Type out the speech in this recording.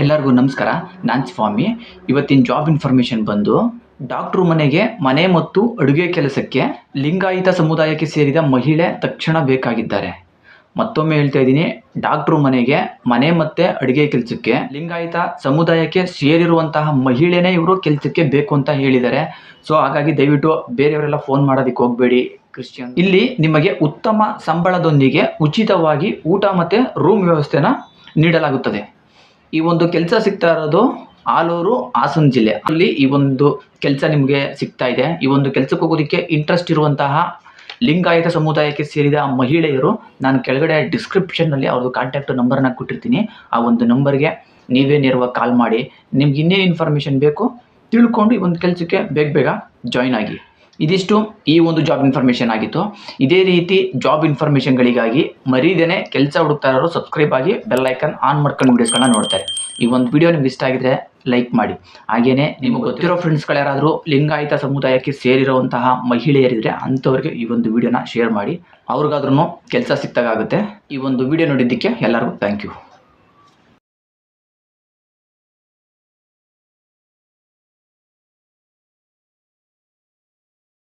ಎಲ್ಲರಿಗೂ ನಮಸ್ಕಾರ. ನಾನು ಸ್ವಾಮಿ. ಇವತ್ತಿನ ಜಾಬ್ ಇನ್ಫಾರ್ಮೇಷನ್ ಬಂದು ಡಾಕ್ಟ್ರು ಮನೆಗೆ ಮನೆ ಮತ್ತು ಅಡುಗೆ ಕೆಲಸಕ್ಕೆ ಲಿಂಗಾಯಿತ ಸಮುದಾಯಕ್ಕೆ ಸೇರಿದ ಮಹಿಳೆ ತಕ್ಷಣ ಬೇಕಾಗಿದ್ದಾರೆ. ಮತ್ತೊಮ್ಮೆ ಹೇಳ್ತಾ ಇದ್ದೀನಿ ಡಾಕ್ಟ್ರು ಮನೆಗೆ ಮನೆ ಮತ್ತು ಅಡುಗೆ ಕೆಲಸಕ್ಕೆ ಲಿಂಗಾಯಿತ ಸಮುದಾಯಕ್ಕೆ ಸೇರಿರುವಂತಹ ಮಹಿಳೆನೇ ಇವರು ಕೆಲಸಕ್ಕೆ ಬೇಕು ಅಂತ ಹೇಳಿದ್ದಾರೆ. ಸೊ ಹಾಗಾಗಿ ದಯವಿಟ್ಟು ಬೇರೆಯವರೆಲ್ಲ ಫೋನ್ ಮಾಡೋದಕ್ಕೆ ಹೋಗಬೇಡಿ, ಕ್ರಿಶ್ಚಿಯನ್. ಇಲ್ಲಿ ನಿಮಗೆ ಉತ್ತಮ ಸಂಬಳದೊಂದಿಗೆ ಉಚಿತವಾಗಿ ಊಟ ಮತ್ತು ರೂಮ್ ವ್ಯವಸ್ಥೆನ ನೀಡಲಾಗುತ್ತದೆ. ಈ ಒಂದು ಕೆಲಸ ಸಿಗ್ತಾ ಇರೋದು ಆಲೂರು ಹಾಸನ ಜಿಲ್ಲೆ. ಅಲ್ಲಿ ಈ ಒಂದು ಕೆಲಸ ನಿಮಗೆ ಸಿಗ್ತಾ ಇದೆ. ಈ ಒಂದು ಕೆಲಸಕ್ಕೆ ಹೋಗೋದಕ್ಕೆ ಇಂಟ್ರೆಸ್ಟ್ ಇರುವಂತಹ ಲಿಂಗಾಯತ ಸಮುದಾಯಕ್ಕೆ ಸೇರಿದ ಮಹಿಳೆಯರು ನಾನು ಕೆಳಗಡೆ ಡಿಸ್ಕ್ರಿಪ್ಷನ್ನಲ್ಲಿ ಅವ್ರದ್ದು ಕಾಂಟ್ಯಾಕ್ಟ್ ನಂಬರ್ನ ಕೊಟ್ಟಿರ್ತೀನಿ. ಆ ಒಂದು ನಂಬರ್ಗೆ ನೀವೇ ನೇರವಾಗಿ ಕಾಲ್ ಮಾಡಿ. ನಿಮ್ಗೆ ಇನ್ನೇನು ಇನ್ಫಾರ್ಮೇಷನ್ ಬೇಕು ತಿಳ್ಕೊಂಡು ಈ ಒಂದು ಕೆಲಸಕ್ಕೆ ಬೇಗ ಬೇಗ ಜಾಯ್ನ್ ಆಗಿ. ಇದಿಷ್ಟು ಈ ಒಂದು ಜಾಬ್ ಇನ್ಫಾರ್ಮೇಷನ್ ಆಗಿತ್ತು. ಇದೇ ರೀತಿ ಜಾಬ್ ಇನ್ಫಾರ್ಮೇಷನ್ಗಳಿಗಾಗಿ ಮರೀದೇನೆ ಕೆಲಸ ಹುಡುಕ್ತಾ ಇರೋರು ಸಬ್ಸ್ಕ್ರೈಬ್ ಆಗಿ ಬೆಲ್ ಐಕನ್ ಆನ್ ಮಾಡ್ಕೊಂಡು ವೀಡಿಯೋಸ್ಗಳನ್ನ ನೋಡ್ತಾರೆ. ಈ ಒಂದು ವಿಡಿಯೋ ನಿಮ್ಗೆ ಇಷ್ಟ ಆಗಿದ್ರೆ ಲೈಕ್ ಮಾಡಿ. ಹಾಗೇನೆ ನಿಮಗೆ ಗೊತ್ತಿರೋ ಫ್ರೆಂಡ್ಸ್ಗಳ್ಯಾರಾದರೂ ಲಿಂಗಾಯತ ಸಮುದಾಯಕ್ಕೆ ಸೇರಿರುವಂತಹ ಮಹಿಳೆಯರಿದ್ರೆ ಅಂಥವ್ರಿಗೆ ಈ ಒಂದು ವಿಡಿಯೋನ ಶೇರ್ ಮಾಡಿ. ಅವ್ರಿಗಾದ್ರೂ ಕೆಲಸ ಸಿಕ್ತಾಗುತ್ತೆ ಈ ಒಂದು ವಿಡಿಯೋ ನೋಡಿದ್ದಕ್ಕೆ ಎಲ್ಲರಿಗೂ ಥ್ಯಾಂಕ್ ಯು